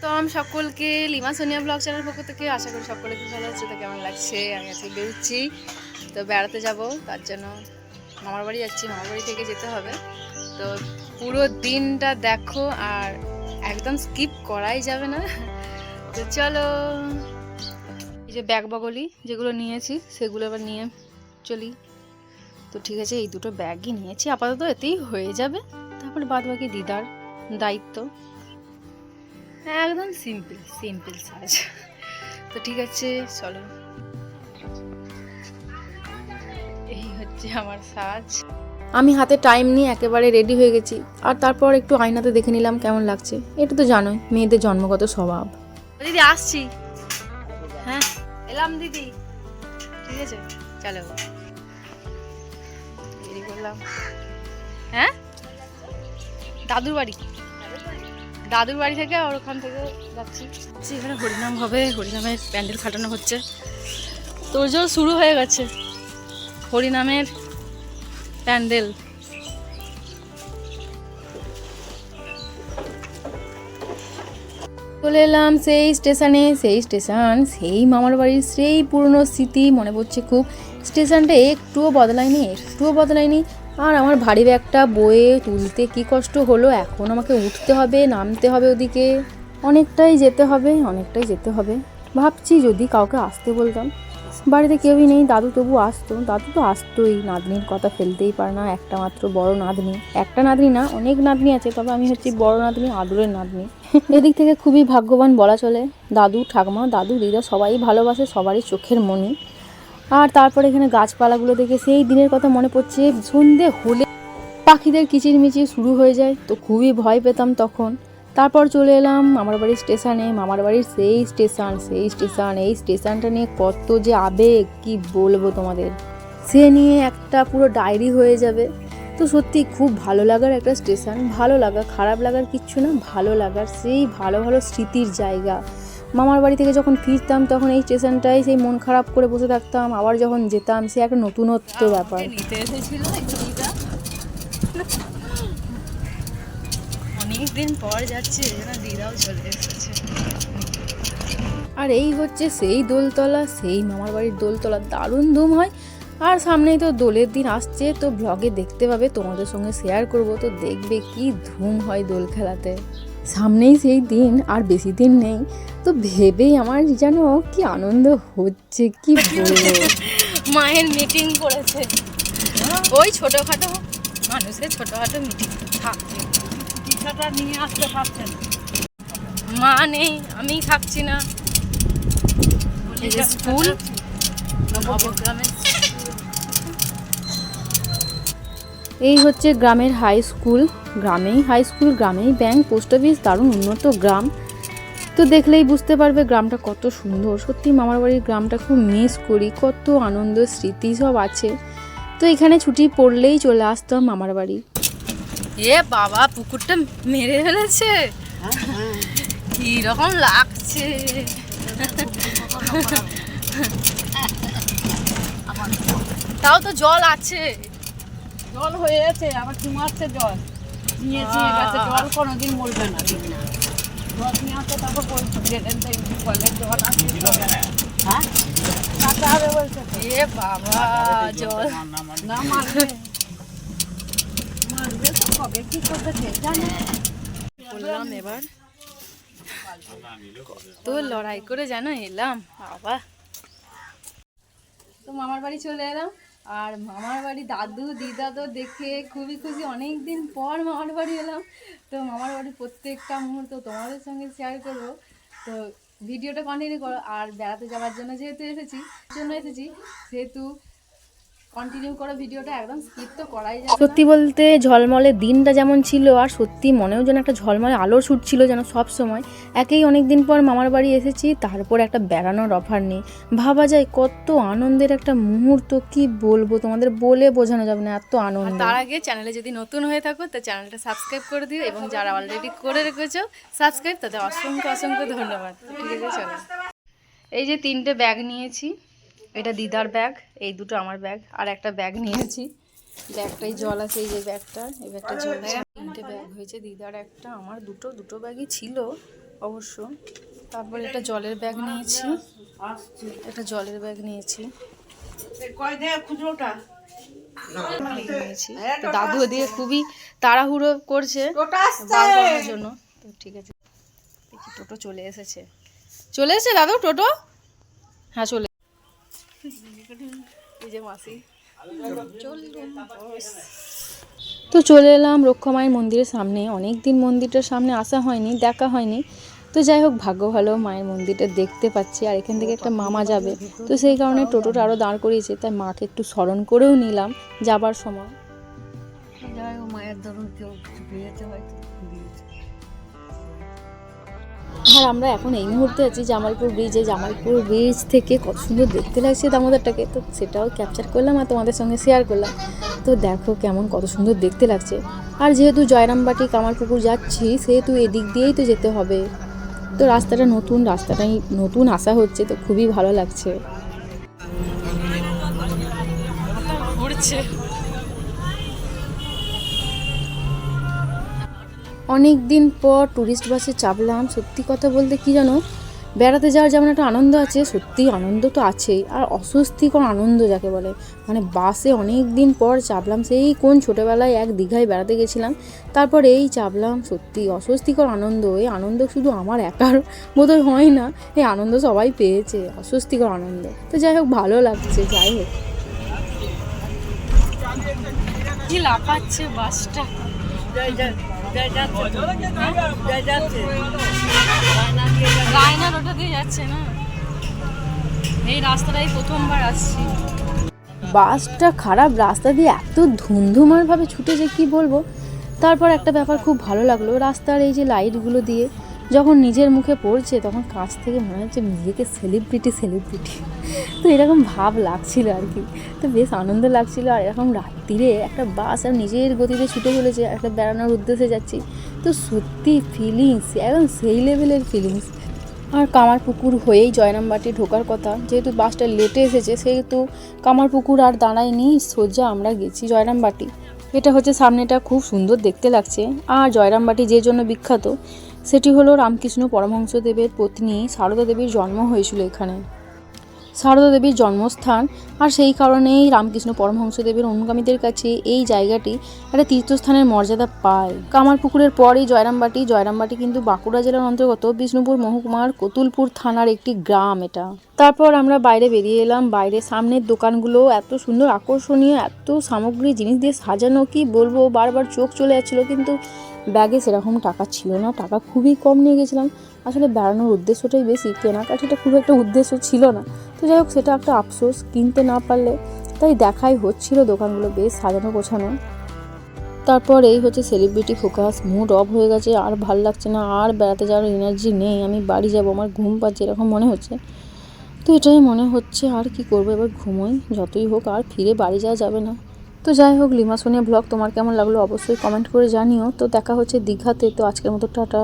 তো আমি সকলকে লিমা সোনিয়া ব্লগ চ্যানেল পক্ষ থেকে আশা করি সকলে খুব ভালো আছে, তো কেমন লাগছে? আমি আজকে বেরোচ্ছি, তো বেড়াতে যাব, তার জন্য মামার বাড়ি যাচ্ছি, মামার বাড়ি থেকে যেতে হবে। তো পুরো দিনটা দেখো আর একদম স্কিপ করাই যাবে না। তো চলো, এই যে ব্যাগ বগলি যেগুলো নিয়েছি, সেগুলো আবার নিয়ে চলি। তো ঠিক আছে, এই দুটো ব্যাগই নিয়েছি, আপাতত এতেই হয়ে যাবে। তারপরে বাদ বাকি দিদার দায়িত্ব। একদম সিম্পল সিম্পল সাজ তো ঠিক আছে চলো। এই হচ্ছে আমার সাজ। আমি হাতে টাইম নিয়ে একেবারে রেডি হয়ে গেছি। আর তারপর একটু আয়নাতে দেখে নিলাম কেমন লাগছে। এটা তো জানোই মেয়েদের জন্মগত স্বভাব। দিদি আসছি। হ্যাঁ এলাম দিদি। ঠিক আছে চলো। দেরি করলাম। হ্যাঁ? দাদুর বাড়ি? দাদুর বাড়ি থেকে আর ওখান থেকে যাচ্ছি। এখানে হরিনাম হবে। হরিনামের প্যান্ডেল খাটানো হচ্ছে। তোরজোর শুরু হয়ে গেছে। হরিনামের প্যান্ডেল। চলে এলাম, সেই স্টেশনে, সেই স্টেশন, সেই মামার বাড়ির সেই পুরনো স্মৃতি মনে পড়ছে খুব। স্টেশনটা একটুও বদলায়নি একটুও বদলায়নি। আর আমার ভারী ব্যাগটা বয়ে তুলতে কি কষ্ট হলো? এখন আমাকে উঠতে হবে, নামতে হবে ওদিকে। অনেকটাই যেতে হবে, অনেকটাই যেতে হবে। ভাবছি যদি কাউকে আসতে বলতাম। বাড়িতে কেউই নেই, দাদু তবু আসতো। দাদু তো আসতোই, নাতনির কথা ফেলতেই পারে না, একটা মাত্র বড় নাতনি। একটা নাতনি না, অনেক নাতনি আছে, তবে আমি হচ্ছি বড় নাতনি, আদুরের নাতনি। এদিক থেকে খুবই ভাগ্যবান বলা চলে, দাদু ঠাকমা, দাদু দিদা সবাই ভালোবাসে, সবারই চোখের মনি। আর তারপরে এখানে গাছপালাগুলো দেখে সেই দিনের কথা মনে পড়ছে। সন্ধে হলে পাখিদের কিচিরমিচির শুরু হয়ে যায়। তো খুবই ভয় পেতাম তখন। তারপর চলে এলাম মামার বাড়ির স্টেশনে। মামার বাড়ির সেই স্টেশন সেই স্টেশন, এই স্টেশনটা নিয়ে কত যে আবেগ, কি বলব তোমাদের? সে নিয়ে একটা পুরো ডায়েরি হয়ে যাবে। তো সত্যি খুব ভালো লাগার একটা স্টেশন। ভালো লাগা, খারাপ লাগার কিচ্ছু না, ভালো লাগার সেই ভালো ভালো স্মৃতির জায়গা। মামার বাড়ি থেকে যখন ফিরতাম তখন এই স্টেশনটায় সেই মন খারাপ করে বসে থাকতাম আবার যখন যেতাম সে একটা নতুনত্ব ব্যাপার। নিতে অনেক দিন পর যাচ্ছে দিদাও চলে এসেছে। আর এই হচ্ছে সেই দোলতলা সেই মামার বাড়ির দোলতলা। দারুণ ধুম হয় আর সামনেই তো দোলের দিন আসছে তো ব্লগে দেখতে পাবে তোমাদের সঙ্গে শেয়ার করব। তো দেখবে কি ধুম হয় দোল খেলাতে। সামনেই সেই দিন আর বেশি দিন নেই। তো ভেবেই আমার যেন কি আনন্দ হচ্ছে কি বলব? মায়ের মিটিং করেছে। ওই ছোটোখাটো মানুষের ছোটোখাটো মিটিং থাকছে পিঠাটা নিয়ে আসতে পারছেন মা নেই আমি থাকছি না। স্কুল? নবগ্রামের এই হচ্ছে গ্রামের হাই স্কুল গ্রামেই হাই স্কুল গ্রামেই ব্যাংক পোস্ট অফিস দারুণ উন্নত গ্রাম। তো দেখলেই বুঝতে পারবে গ্রামটা কত সুন্দর। সত্যি মামার বাড়ির গ্রামটা খুব মিস করি, কত আনন্দ, স্মৃতি সব আছে। তো এখানে ছুটি পড়লেই চলে আসতাম মামার বাড়ি। এ বাবা, পুকুরটা মেরে ফেলেছে। রকম লাগছে। তাও তো জল আছে। জল হয়ে আছে আবার চুমাচ্ছে জল। নিয়ে গেছে জল কোনোদিন মরবে না জল নিয়ে আসতে তারপর বলছে ড্রেনের কলের জল আসছে হ্যাঁ? কাটা হবে বলছে এ বাবা জল না মারবে। মারবে তো কবে? কি করবে জানে? বললাম এবার। তো লড়াই করে যেন এলাম বাবা। তো মামার বাড়ি চলে এলাম। আর মামার বাড়ি দাদু দিদা তো দেখে খুবই খুশি। অনেক দিন পর মামার বাড়ি এলাম। তো মামার বাড়ির প্রত্যেকটা মুহূর্ত তোমাদের সঙ্গে শেয়ার করব। তো ভিডিওটা কন্টিনিউ করো। আর বেড়াতে যাওয়ার জন্য যেহেতু এসেছি জন্য এসেছি। সেহেতু কন্টিনিউ করো ভিডিওটা একদম স্কিপ তো করাই যায় সত্যি বলতে ঝলমলে দিনটা যেমন ছিল আর সত্যি মনেও যেন একটা ঝলমলে আলো ছুটছিল যেন সব সময়। একেই অনেক দিন পর মামার বাড়ি এসেছি তারপর একটা বেড়ানোর অফার নেই ভাবা যায় কত আনন্দের একটা মুহূর্ত কি বলব তোমাদের? বলে বোঝানো যাবে না এত আনন্দ। তার আগে চ্যানেলে যদি নতুন হয়ে থাকো তো চ্যানেলটা সাবস্ক্রাইব করে দিও এবং যারা অলরেডি করে রেখেছো সাবস্ক্রাইব তাদের অসংখ্য অসংখ্য ধন্যবাদ। ঠিক আছে চলো। এই যে তিনটে ব্যাগ নিয়েছি। এটা দিদার ব্যাগ, এই দুটো আমার ব্যাগ, আর একটা ব্যাগ নিয়েছি। ব্যাগটাই জল আছে, এই যে ব্যাগটা, এই ব্যাগটা জল তিনটে ব্যাগ হয়েছে, দিদার একটা, আমার দুটো দুটো ব্যাগই ছিল অবশ্য। তারপর একটা জলের ব্যাগ নিয়েছি, একটা জলের ব্যাগ নিয়েছি। নিয়েছি। দাদু দিয়ে খুবই তাড়াহুড়ো করছে জন্য। তো ঠিক আছে। টোটো চলে এসেছে। চলে এসেছে দাদু, টোটো? হ্যাঁ চলে এই যে মাসি। তো চলে এলাম রক্ষামায়ের মন্দিরের সামনে। অনেক দিন মন্দিরটার সামনে আসা হয়নি দেখা হয়নি। তো যাই হোক ভাগ্য ভালো মায়ের মন্দিরটা দেখতে পাচ্ছি আর এখান থেকে একটা মামা যাবে। তো সেই কারণে টোটোটা আরও দাঁড় করিয়েছে তাই মাকে একটু স্মরণ করেও নিলাম যাবার সময়। যাই হোক মায়ের ধরুন কেউ কিছু পেয়েছে হয়তো আর আমরা এখন এই মুহূর্তে আছি জামালপুর ব্রিজে জামালপুর ব্রিজ থেকে কত সুন্দর দেখতে লাগছে দামোদরটাকে। তো সেটাও ক্যাপচার করলাম আর তোমাদের সঙ্গে শেয়ার করলাম। তো দেখো কেমন কত সুন্দর দেখতে লাগছে। আর যেহেতু জয়রামবাটি কামারপুকুর যাচ্ছি, সেহেতু এদিক দিয়েই তো যেতে হবে। তো রাস্তাটা নতুন, রাস্তাটাই নতুন আসা হচ্ছে, তো খুবই ভালো লাগছে। অনেক দিন পর ট্যুরিস্ট বাসে চাপলাম। সত্যি কথা বলতে কি জানো? বেড়াতে যাওয়ার যেমন একটা আনন্দ আছে সত্যি আনন্দ তো আছেই। আর অস্বস্তিকর আনন্দ যাকে বলে। মানে বাসে অনেক দিন পর চাপলাম সেই কোন ছোটোবেলায় এক দীঘায় বেড়াতে গেছিলাম। তারপর এই চাপলাম সত্যি অস্বস্তিকর আনন্দ। এই আনন্দ শুধু আমার একার বোধহয় হয় না এই আনন্দ সবাই পেয়েছে অস্বস্তিকর আনন্দ। তো যাই হোক ভালো লাগছে যাই হোক। লাফাচ্ছে বাসটা ওটা দিয়ে যাচ্ছে না। এই রাস্তাটাই প্রথমবার আসছি। বাসটা খারাপ, রাস্তা দিয়ে এত ধুমধুমারভাবে ছুটেছে কি বলব? তারপর একটা ব্যাপার খুব ভালো লাগল, রাস্তার এই যে লাইটগুলো দিয়ে যখন নিজের মুখে পড়ছে, তখন কাছ থেকে মনে হচ্ছে নিজেকে সেলিব্রিটি সেলিব্রিটি তো এরকম ভাব লাগছিল আর কি। তো বেশ আনন্দ লাগছিল আর এরকম রাত্রিরে একটা বাস আর নিজের গতিতে ছুটে চলেছে, একটা বেড়ানোর উদ্দেশ্যে যাচ্ছি। তো সত্যি ফিলিংস একদম সেই লেভেলের ফিলিংস আর কামারপুকুর হয়েই জয়রামবাটি ঢোকার কথা। যেহেতু বাসটা লেটে এসেছে, সেহেতু কামারপুকুর আর দাঁড়ায়নি, সোজা আমরা গেছি জয়রামবাটি এটা হচ্ছে সামনেটা, খুব সুন্দর দেখতে লাগছে। আর জয়রামবাটি যে জন্য বিখ্যাত সেটি হলো রামকৃষ্ণ পরমহংসদেবের পত্নী সারদা দেবীর জন্ম হয়েছিল এখানে। সারদা দেবীর জন্মস্থান আর সেই কারণেই রামকৃষ্ণ পরমহংসদেবের অনুগামীদের কাছে এই জায়গাটি একটা তীর্থস্থানের মর্যাদা পায়। কামারপুকুরের পরই জয়রামবাটি জয়রামবাটি কিন্তু বাঁকুড়া জেলার অন্তর্গত বিষ্ণুপুর মহকুমার কতুলপুর থানার একটি গ্রাম এটা। তারপর আমরা বাইরে বেরিয়ে এলাম, বাইরে সামনের দোকানগুলো এত সুন্দর আকর্ষণীয়, এত সামগ্রী জিনিস দিয়ে সাজানো, কি বলব? বারবার চোখ চলে যাচ্ছিল, কিন্তু ব্যাগে সেরকম টাকা ছিল না, টাকা খুবই কম নিয়ে গেছিলাম। আসলে বেড়ানোর উদ্দেশ্যটাই বেশি, কেনাকাটিটা খুব একটা উদ্দেশ্য ছিল না। তো যাই হোক, সেটা একটা আফসোস, কিনতে না পারলে তাই দেখাই হচ্ছিল দোকানগুলো বেশ সাজানো গোছানো। তারপর এই হচ্ছে সেলিব্রিটি ফোকাস মুড অফ হয়ে গেছে, আর ভালো লাগছে না, আর বেড়াতে যাওয়ার এনার্জি নেই, আমি বাড়ি যাব, আমার ঘুম পাচ্ছে, এরকম মনে হচ্ছে। তো এটাই মনে হচ্ছে, আর কি করব, এবার ঘুমোই, যতই হোক, আর ফিরে বাড়ি যাওয়া যাবে না। তো যাই হোক, লিমা সোনিয়া ব্লগ তোমার কেমন লাগল অবশ্যই কমেন্ট করে জানিও। তো দেখা হচ্ছে দীঘাতে, তো আজকের মতো টাটা।